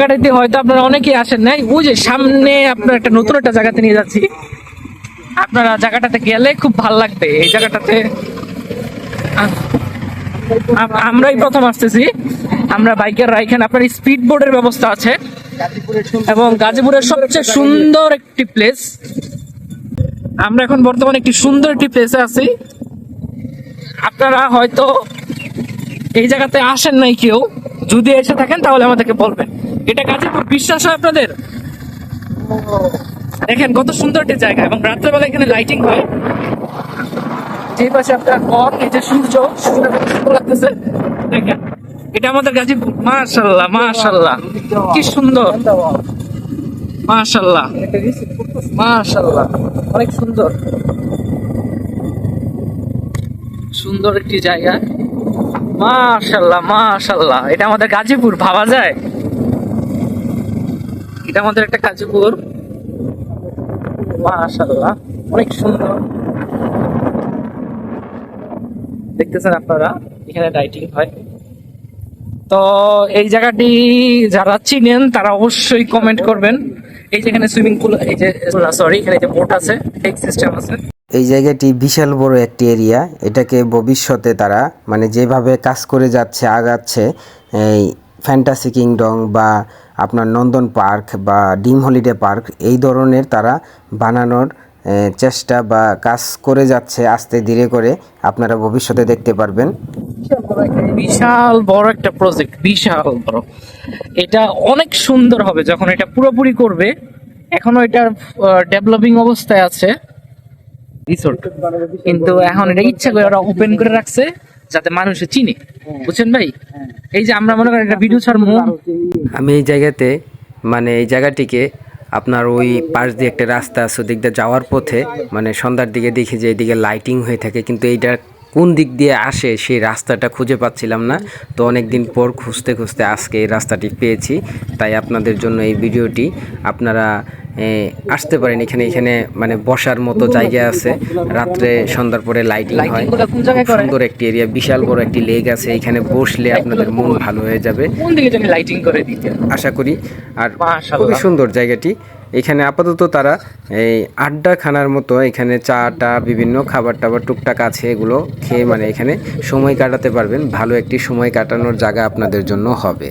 জায়গাটাতে হয়তো আপনারা অনেকেই আসেন নাই। ওই যে সামনে আপনার একটা নতুন একটা জায়গাতে নিয়ে যাচ্ছি। আপনারা জায়গাটাতে গেলে খুব ভালো লাগবে। এই জায়গাটাতে আমরাই প্রথম আসতেছি। আমরা বাইকের এখানে আপনার স্পিড বোর্ডের ব্যবস্থা আছে। এবং গাজীপুরের সবচেয়ে সুন্দর একটি প্লেস। আমরা এখন বর্তমানে একটি সুন্দর একটি প্লেসে আছি। আপনারা হয়তো এই জায়গাতে আসেন নাই কেউ। যদি এসে থাকেন তাহলে আমাদেরকে বলবেন। এটা গাজীপুর বিশ্বাস হয় আপনাদের? দেখেন কত সুন্দর একটি জায়গা এবং রাত্রেবেলা এখানে লাইটিং হয়। যে পাশে আপনার ঘর এই যে সূর্য লাগতেছে। দেখেন, এটা আমাদের গাজীপুর। মাশাল্লাহ মাশাল্লাহ, কি সুন্দর। মাশাল্লাহ মাশাল্লাহ, অনেক সুন্দর। সুন্দর একটি জায়গা। মাশাল্লাহ মাশাল্লাহ, এটা আমাদের গাজীপুর, ভাবা যায়? এটা আমাদের একটা গাজীপুর মাশাল্লাহ অনেক সুন্দর। দেখতেছেন আপনারা, এখানে লাইটিং হয়। তো এই জায়গাটি যারা চিনেন, তারা অবশ্যই কমেন্ট করবেন। এই যেখানে সুইমিং পুল এই যে সরি এখানে যে বোট আছে টেক সিস্টেম আছে। এই জায়গাটি বিশাল বড় একটি এরিয়া এটাকে ভবিষ্যতে তারা মানে যেভাবে কাজ করে যাচ্ছে, আগাচ্ছে, এই ফ্যান্টাসি কিংডম বা আপনার নন্দন পার্ক বা ডিম হলিডে পার্ক, এই ধরনের তারা বানানোর চেষ্টা বা কাজ করে যাচ্ছে আস্তে ধীরে করে। আপনারা ভবিষ্যতে দেখতে পারবেন। বিশাল বড় একটা প্রজেক্ট বিশাল বড় এটা অনেক সুন্দর হবে যখন এটা পুরোপুরি করবে। এখনও এটা ডেভেলপিং অবস্থায় আছে। রিসোর্ট কিন্তু এখন এটা ইচ্ছা করে ওরা ওপেন করে রাখছে। যাতে মানুষে চিনে। বুঝছেন ভাই? এই যে আমরা মনে করেন একটা ভিডিও ছাড়বো। আমি এই জায়গাতে মানে এই জায়গাটিকে আপনার ওই পাশ দিয়ে একটা রাস্তা আছে ওদিক দিয়ে যাওয়ার পথে মানে সন্ধ্যার দিকে দেখি যে এইদিকে লাইটিং হয়ে থাকে কিন্তু এইটা কোন দিক দিয়ে আসে সেই রাস্তাটা খুঁজে পাচ্ছিলাম না। তো অনেক দিন পর খুঁজতে খুঁজতে আজকে এই রাস্তাটি পেয়েছি। তাই আপনাদের জন্য এই ভিডিওটি আপনারা আসতে পারেন এখানে এখানে মানে বসার মতো জায়গা আছে। রাত্রে সন্ধ্যার পরে লাইটিং হয়। সুন্দর একটি এরিয়া বিশাল বড় একটি লেক আছে। এখানে বসলে আপনাদের মন ভালো হয়ে যাবে। লাইটিং করে দিতে আশা করি। আর খুবই সুন্দর জায়গাটি। এখানে আপাতত তারা এই আড্ডা খানার মতো এখানে চা টা বিভিন্ন খাবার টাবার টুকটাক আছে এগুলো খেয়ে মানে এখানে সময় কাটাতে পারবেন। ভালো একটি সময় কাটানোর জায়গা আপনাদের জন্য হবে।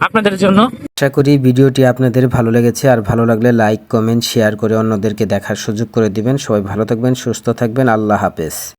আপনাদের জন্য। আশা করি ভিডিওটি আপনাদের ভালো লেগেছে, আর ভালো লাগলে লাইক, কমেন্ট, শেয়ার করে অন্যদেরকে দেখার সুযোগ করে দিবেন। সবাই ভালো থাকবেন, সুস্থ থাকবেন। আল্লাহ হাফেজ।